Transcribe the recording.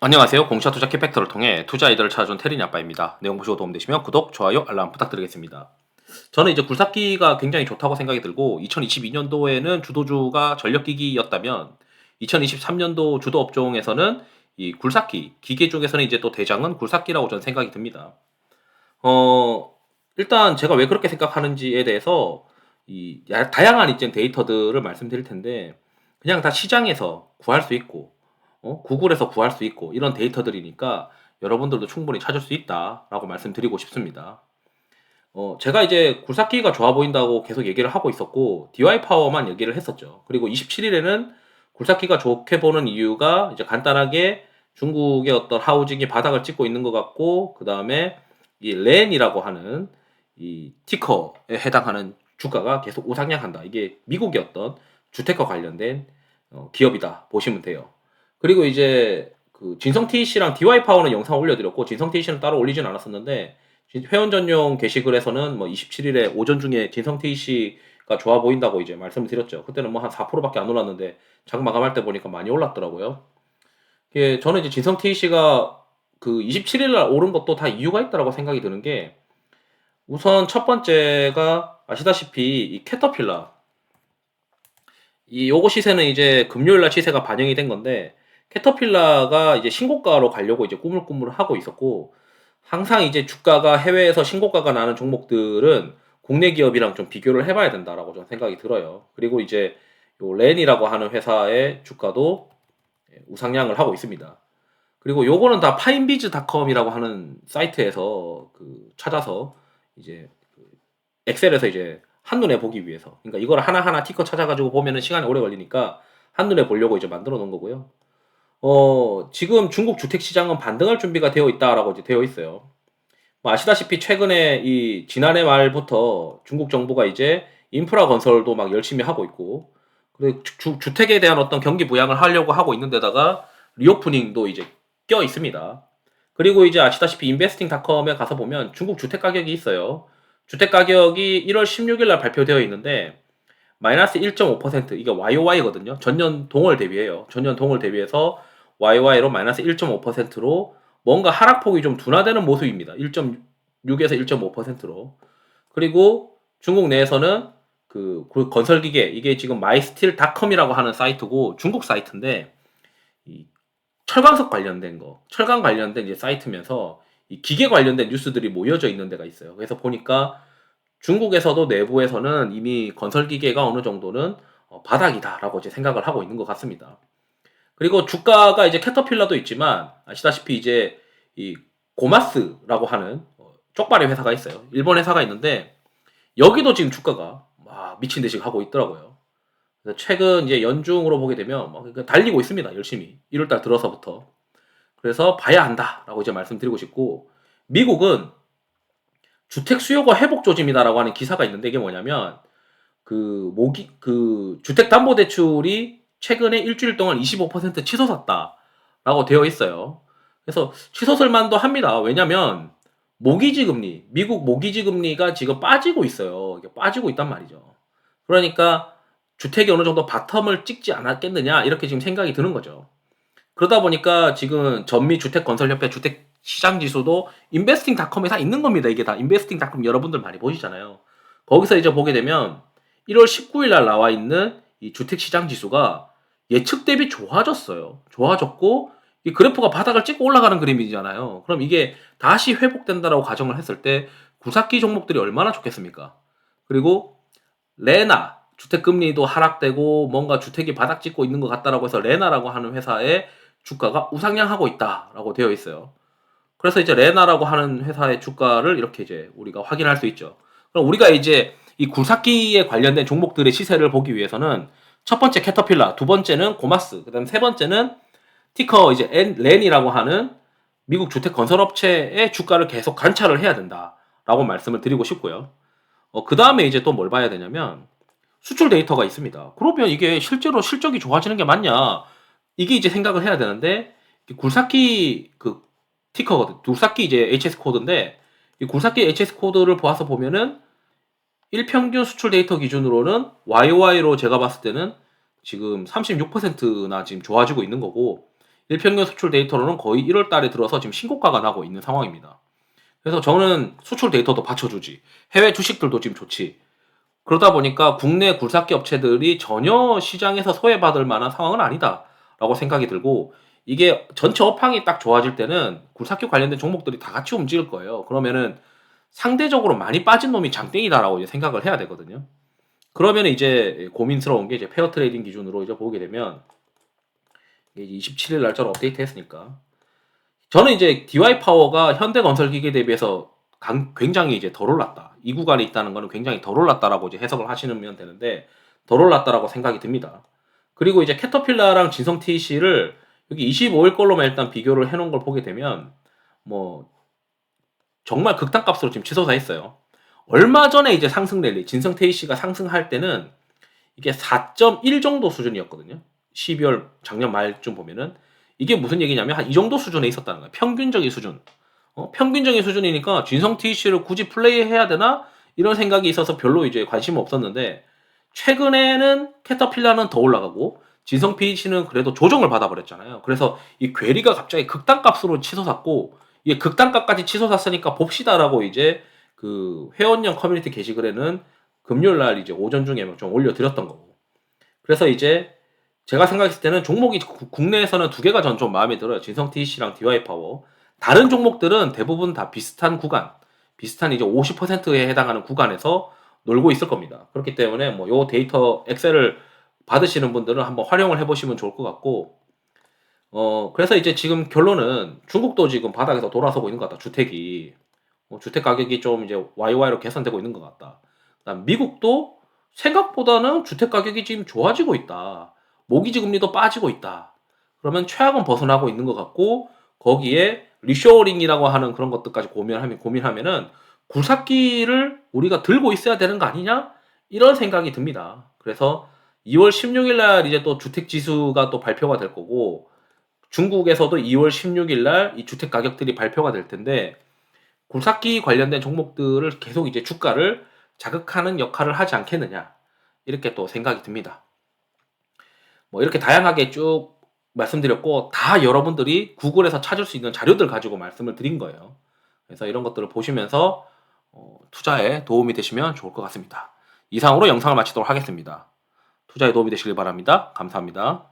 안녕하세요. 공시화 투자 캐팩터를 통해 투자 아이디어를 찾아준 테린이 아빠입니다. 내용 보시고 도움되시면 구독, 좋아요, 알람 부탁드리겠습니다. 저는 이제 굴삭기가 굉장히 좋다고 생각이 들고 2022년도에는 주도주가 전력기기였다면 2023년도 주도 업종에서는 이 굴삭기, 기계 중에서는 이제 또 대장은 굴삭기라고 저는 생각이 듭니다. 어, 일단 제가 왜 그렇게 생각하는지에 대해서 이 야- 다양한 이제 데이터들을 말씀드릴 텐데 그냥 다 시장에서 구할 수 있고 어? 구글에서 구할 수 있고 이런 데이터들이니까 여러분들도 충분히 찾을 수 있다라고 말씀드리고 싶습니다. 어, 제가 이제 굴삭기가 좋아 보인다고 계속 얘기를 하고 있었고 DY 파워만 얘기를 했었죠. 그리고 27일에는 굴삭기가 좋게 보는 이유가 이제 간단하게 중국의 어떤 하우징이 바닥을 찍고 있는 것 같고 그 다음에 이 렌이라고 하는 이 티커에 해당하는 주가가 계속 우상향한다. 이게 미국의 어떤 주택과 관련된 어, 기업이다 보시면 돼요. 그리고 이제 그 진성 TC랑 DY 파워는 영상 올려드렸고 진성 TC는 따로 올리진 않았었는데 진- 회원 전용 게시글에서는 뭐 27일에 오전 중에 진성 TC가 좋아 보인다고 이제 말씀을 드렸죠. 그때는 뭐 한 4%밖에 안 올랐는데 장 마감할 때 보니까 많이 올랐더라고요. 이게 저는 이제 진성 TC가 그 27일 날 오른 것도 다 이유가 있다라고 생각이 드는 게 우선 첫 번째가 아시다시피 이 캐터필라 이 요거 시세는 이제 금요일 날 시세가 반영이 된 건데 캐터필라가 이제 신고가로 가려고 이제 꾸물꾸물 하고 있었고 항상 이제 주가가 해외에서 신고가가 나는 종목들은 국내 기업이랑 좀 비교를 해봐야 된다라고 저는 생각이 들어요. 그리고 이제 요 렌이라고 하는 회사의 주가도 예, 우상향을 하고 있습니다. 그리고 요거는 다 파인비즈닷컴이라고 하는 사이트에서 그 찾아서 이제 그 엑셀에서 이제 한눈에 보기 위해서 그러니까 이걸 하나하나 티커 찾아가지고 보면은 시간이 오래 걸리니까 한눈에 보려고 이제 만들어 놓은 거고요. 어, 지금 중국 주택 시장은 반등할 준비가 되어 있다라고 이제 되어 있어요. 뭐 아시다시피 최근에 이 지난해 말부터 중국 정부가 이제 인프라 건설도 막 열심히 하고 있고 그리고 주, 주 택에 대한 어떤 경기 부양을 하려고 하고 있는 데다가 리오프닝도 이제 껴 있습니다. 그리고 이제 아시다시피 인베스팅닷컴에 가서 보면 중국 주택 가격이 있어요. 주택 가격이 1월 16일 날 발표되어 있는데 마이너스 1.5% 이게 YOY거든요. 전년 동월 대비해요. 전년 동월 대비해서 YOY로 마이너스 1.5%로 뭔가 하락폭이 좀 둔화되는 모습입니다. 1.6에서 1.5%로. 그리고 중국 내에서는 그 건설기계 이게 지금 마이스틸닷컴이라고 하는 사이트고 중국 사이트인데 이 철광석 관련된 거, 철강 관련된 이제 사이트면서 이 기계 관련된 뉴스들이 모여져 있는 데가 있어요. 그래서 보니까 중국에서도 내부에서는 이미 건설 기계가 어느 정도는 어, 바닥이다라고 이제 생각을 하고 있는 것 같습니다. 그리고 주가가 이제 캐터필러도 있지만 아시다시피 이제 이 고마스라고 하는 어, 쪽발의 회사가 있어요. 일본 회사가 있는데 여기도 지금 주가가 막 미친 듯이 하고 있더라고요. 최근 이제 연중으로 보게 되면 막 달리고 있습니다. 열심히 1월달 들어서부터. 그래서 봐야 한다라고 이제 말씀드리고 싶고 미국은 주택 수요가 회복 조짐이다라고 하는 기사가 있는데 이게 뭐냐면 그 모기 그 주택 담보 대출이 최근에 일주일 동안 25% 치솟았다라고 되어 있어요. 그래서 치솟을 만도 합니다. 왜냐면 모기지 금리, 미국 모기지 금리가 지금 빠지고 있어요. 빠지고 있단 말이죠. 그러니까 주택이 어느 정도 바텀을 찍지 않았겠느냐 이렇게 지금 생각이 드는 거죠. 그러다 보니까 지금 전미 주택 건설 협회 주택 시장 지수도 인베스팅닷컴에 다 있는 겁니다. 이게 다 인베스팅닷컴 여러분들 많이 보시잖아요. 거기서 이제 보게 되면 1월 19일 날 나와 있는 이 주택 시장 지수가 예측 대비 좋아졌어요. 좋아졌고 이 그래프가 바닥을 찍고 올라가는 그림이잖아요. 그럼 이게 다시 회복된다라고 가정을 했을 때 구삭기 종목들이 얼마나 좋겠습니까? 그리고 레나 주택 금리도 하락되고 뭔가 주택이 바닥 찍고 있는 것 같다라고 해서 레나라고 하는 회사의 주가가 우상향하고 있다라고 되어 있어요. 그래서 이제 레나라고 하는 회사의 주가를 이렇게 이제 우리가 확인할 수 있죠. 그럼 우리가 이제 이 굴삭기에 관련된 종목들의 시세를 보기 위해서는 첫 번째 캐터필라, 두 번째는 고마스, 그다음 세 번째는 티커 이제 엔, 렌이라고 하는 미국 주택 건설업체의 주가를 계속 관찰을 해야 된다라고 말씀을 드리고 싶고요. 어, 그 다음에 이제 또 뭘 봐야 되냐면 수출 데이터가 있습니다. 그러면 이게 실제로 실적이 좋아지는 게 맞냐? 이게 이제 생각을 해야 되는데 굴삭기 그 티커거든. 굴삭기 이제 HS 코드인데 이 굴삭기 HS 코드를 보아서 보면은 일평균 수출 데이터 기준으로는 YOY로 제가 봤을 때는 지금 36%나 지금 좋아지고 있는 거고 일평균 수출 데이터로는 거의 1월 달에 들어서 지금 신고가가 나고 있는 상황입니다. 그래서 저는 수출 데이터도 받쳐주지. 해외 주식들도 지금 좋지. 그러다 보니까 국내 굴삭기 업체들이 전혀 시장에서 소외받을 만한 상황은 아니다라고 생각이 들고 이게 전체 업황이 딱 좋아질 때는 굴삭기 관련된 종목들이 다 같이 움직일 거예요. 그러면은 상대적으로 많이 빠진 놈이 장땡이다라고 이제 생각을 해야 되거든요. 그러면 이제 고민스러운 게 이제 페어 트레이딩 기준으로 이제 보게 되면 이게 27일 날짜로 업데이트 했으니까 저는 이제 DY 파워가 현대 건설 기계 대비해서 강- 굉장히 이제 덜 올랐다. 이 구간에 있다는 거는 굉장히 덜 올랐다라고 이제 해석을 하시면 되는데 덜 올랐다라고 생각이 듭니다. 그리고 이제 캐터필라랑 진성 TC를 여기 25일 걸로만 일단 비교를 해놓은 걸 보게 되면 뭐 정말 극단값으로 지금 치솟아 있어요. 얼마 전에 이제 상승 랠리 진성 TC가 상승할 때는 이게 4.1 정도 수준이었거든요. 12월 작년 말쯤 보면은 이게 무슨 얘기냐면 한 이 정도 수준에 있었다는 거예요. 평균적인 수준. 어, 평균적인 수준이니까 진성 TC를 굳이 플레이해야 되나 이런 생각이 있어서 별로 이제 관심 없었는데 최근에는 캐터필라는 더 올라가고 진성 TC는 그래도 조정을 받아버렸잖아요. 그래서 이 괴리가 갑자기 극단값으로 치솟았고 이게 극단값까지 치솟았으니까 봅시다라고 이제 그 회원형 커뮤니티 게시글에는 금요일 날 이제 오전 중에 좀 올려드렸던 거고. 그래서 이제 제가 생각했을 때는 종목이 구- 국내에서는 두 개가 전 좀 마음에 들어요. 진성 TC랑 DY 파워. 다른 종목들은 대부분 다 비슷한 구간, 비슷한 이제 50%에 해당하는 구간에서 놀고 있을 겁니다. 그렇기 때문에 뭐 요 데이터 엑셀을 받으시는 분들은 한번 활용을 해보시면 좋을 것 같고, 어 그래서 이제 지금 결론은 중국도 지금 바닥에서 돌아서고 있는 것 같다. 주택이 어, 주택 가격이 좀 이제 YY로 개선되고 있는 것 같다. 그다음 미국도 생각보다는 주택 가격이 지금 좋아지고 있다. 모기지 금리도 빠지고 있다. 그러면 최악은 벗어나고 있는 것 같고 거기에 리쇼어링이라고 하는 그런 것들까지 고민하면 고민하면은 굴삭기를 우리가 들고 있어야 되는 거 아니냐 이런 생각이 듭니다. 그래서 2월 16일 날 이제 또 주택 지수가 또 발표가 될 거고 중국에서도 2월 16일 날 이 주택 가격들이 발표가 될 텐데 굴삭기 관련된 종목들을 계속 이제 주가를 자극하는 역할을 하지 않겠느냐 이렇게 또 생각이 듭니다. 뭐 이렇게 다양하게 쭉 말씀드렸고 다 여러분들이 구글에서 찾을 수 있는 자료들 가지고 말씀을 드린 거예요. 그래서 이런 것들을 보시면서 어, 투자에 도움이 되시면 좋을 것 같습니다. 이상으로 영상을 마치도록 하겠습니다. 투자에 도움이 되시길 바랍니다. 감사합니다.